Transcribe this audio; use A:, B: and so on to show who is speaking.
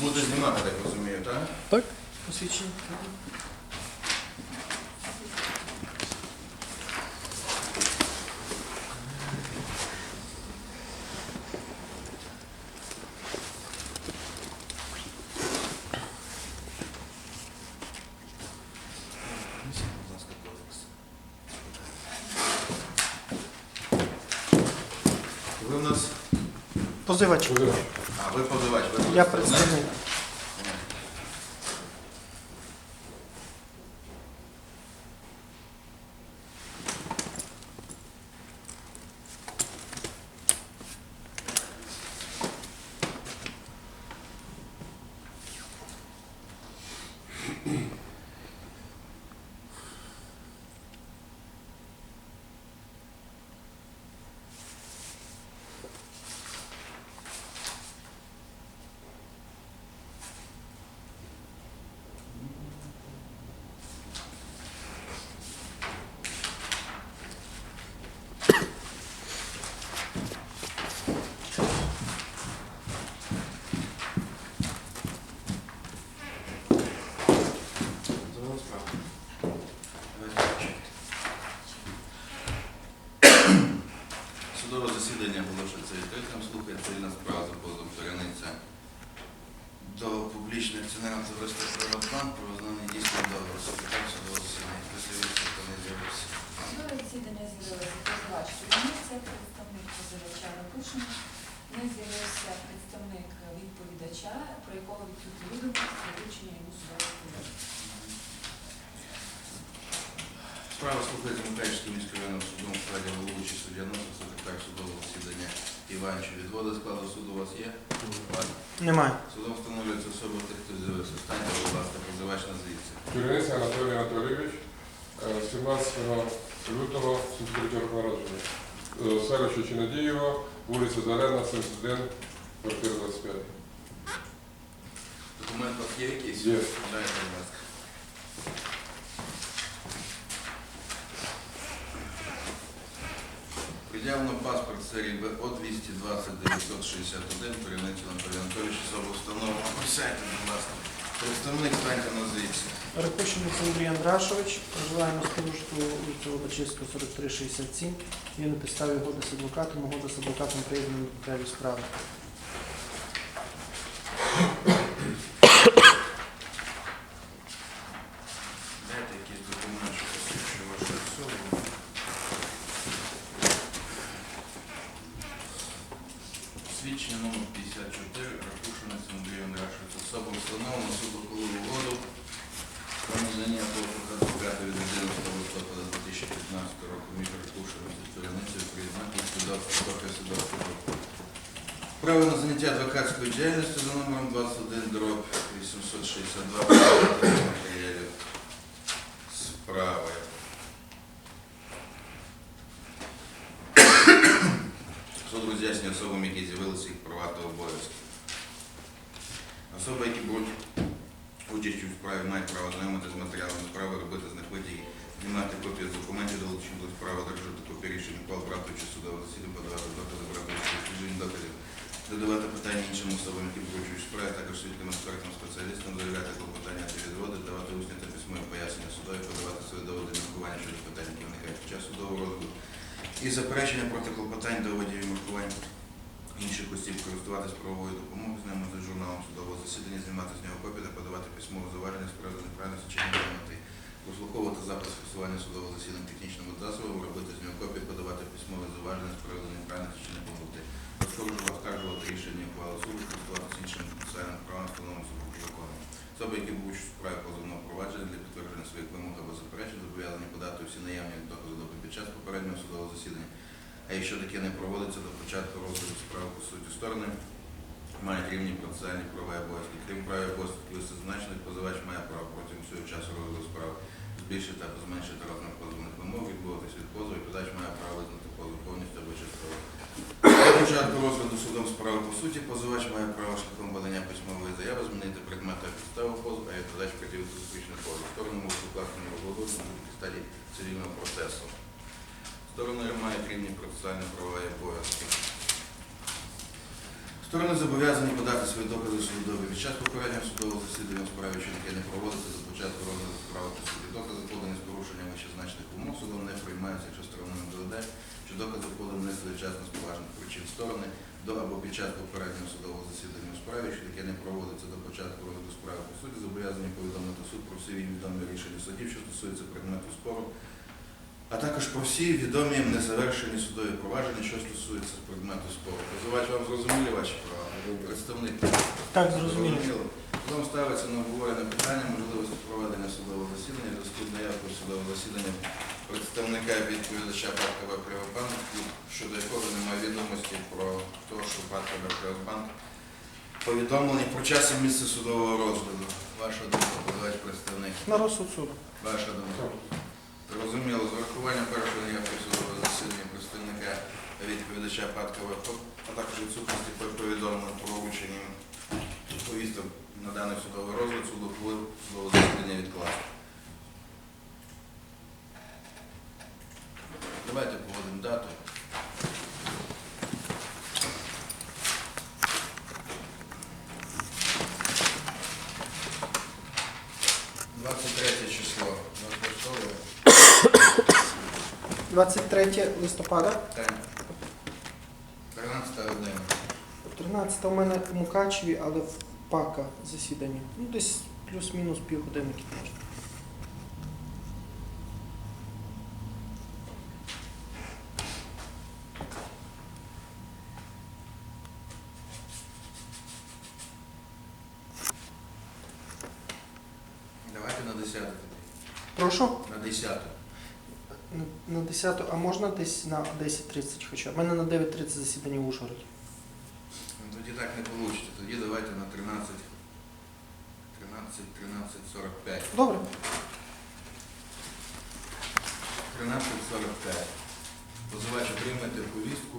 A: Буде знімати, так розумію, так?
B: Так? Посвідчення.
A: Ви у нас.
B: Позивач.
A: А, ви позивач, ви
B: Я
A: представник? Засідання оголошується відкритим. Слухає цивільна справа за сторінця до публічних акціонерних товариства «Приватбанк» про визнання дійсним договору секретар судового засідання. Присвідчився, хто не з'явився.
C: Судове засідання з'явилося позивач Кузьміця, представник позивача Рапушин. Не з'явився представник відповідача, про якого відсутні відомості про вручення йому судового позову.
A: Справа слухається Мукачівським міським районним судом в складі головуючий суддя Носов, секретар судового засідання Іванчев. Відводи складу суду у вас є? Ладно.
B: Немає.
A: Судом встановлюється особа тих, хто з'явився. Станьте, будь ласка, позивач назвіться.
D: Чернець Анатолій Анатолійович, е, 17 лютого 73 року народження. Е, Селище вулиця Зарена, 71, квартира 25.
A: Документ у вас є якийсь?
D: Є.
A: Дайте, будь ласка. Пред'явлено паспорт серії БО 220 961, керівництво Анатолій Анатолійович, особа встановлена. Присядьте, будь. Представник станьте на звідси.
B: Ракушинець Андрій Андрашович, проживає на Сторожку, вулицю Лобачівська, 4367. Він на підставі угоди з адвокатом, угода з адвокатом приєднана до справи.
A: Дайте якийсь документ, що посвідчує вашу особу. Свідчення номер 54, Ракушинець Андрій Андрашович. Особа встановлена суд ухвалив угоду про надання послуг адвоката від 11 листопада 2015 року між Ракушинець і Сторіницею приєднати свідоцтво копія свідоцтва. Право на заняття адвокатською діяльністю за номером 21 дроб 862 матеріалів справи. Суд роз'яснює особам, які з'явилися їх права та обов'язки. Особи, які беруть участь у справі, мають право знайомити з матеріалами справи, робити з них витяги, знімати копії з документів, долучені до справи, держати копії рішень, ухвал, брати участь в судовому подавати докази, брати участь доказів, задавати питання іншим особам, які беруть участь у справі, також свідкам експертам, спеціалістам, заявляти клопотання та відводи, давати усні та письмові пояснення судові, подавати свої доводи міркування щодо питань, які виникають під час судового розгляду, і заперечення проти клопотань, доводів і міркувань інших осіб користуватись правовою допомогою, з журналом судового засідання, знімати з нього копії та подавати письмове зауваження з приводу неправильності чи неправильності, прослуховувати запис фіксування судового засідання технічними засобами, робити з нього копії, подавати письмове зауваження з приводу неправильності чи неповноти, оскаржувати, оскаржувати рішення ухвали суду, користуватися іншим процесуальним правом, встановленим судовим законом. Особи, які участь у справі позовного провадження для підтвердження своїх вимог або заперечень, зобов'язані подати всі наявні докази допит під час попереднього судового засідання. А якщо таке не проводиться до початку розгляду справи по суті сторони, мають рівні процесуальні права і обов'язки. Крім прав і обов'язків зазначених, позивач має право протягом всього часу розгляду справи збільшити або зменшити розмір позовних вимог, відмовитись від позову, і подач має право визнати позов повністю або частково. До початку розгляду судом справи по суті, позивач має право шляхом подання письмової заяви змінити предмет та підставу позову, а відповідач приділити зустрічний позов. Сторони можуть укласти на будь-якій стадії цивільного процесу. Сторони мають рівні процесуальні права і обов'язки. Сторони зобов'язані подати свої докази судові під час попереднього судового засідання у справі, що яке не проводиться за початку розгляду справи по суді. Докази подані з порушенням вищезначених умов судом не приймаються, якщо сторона не доведе, що докази подані не своєчасно з поважних причин сторони до або під час попереднього судового засідання у справі, що яке не проводиться до початку розгляду справи по суді, зобов'язані повідомити суд про всі відомі рішення судів, що стосуються предмету спору, а також про всі відомі незавершені судові провадження, що стосуються предмету спору. Позивач вам зрозуміли ваші права? Представник
B: Так, зрозуміло.
A: Судом ставиться на обговорення питання можливості проведення судового засідання, зв'язку з наявкою судового засідання представника відповідача Паркова Приватбанк, щодо якого немає відомості про те, що Паркова Приватбанк повідомлені про час і місце судового розгляду. Ваша думка, позивач представник.
B: На розсуд суду.
A: Ваша думка. Зрозуміло, з урахуванням першого дня присутнього засідання представника відповідача Паткова, а також відсутності повідомлення про вручення повісток на даний судовий розгляд суду вплив судового
B: 23 листопада.
A: Так. 13 година.
B: 13 у мене в Мукачеві, але в ПАКа засідання. Ну, десь плюс-мінус півгодинники можна.
A: Давайте на 10.
B: Прошу?
A: На 10.
B: На- На 10, а можна десь на 10.30 хоча. У мене на 9.30 засідання в Ужгороді.
A: Ну, Тоді так не вийде. Тоді давайте на 13. 13, 13, 45.
B: Добре.
A: 13.45. Позивач отримайте повістку.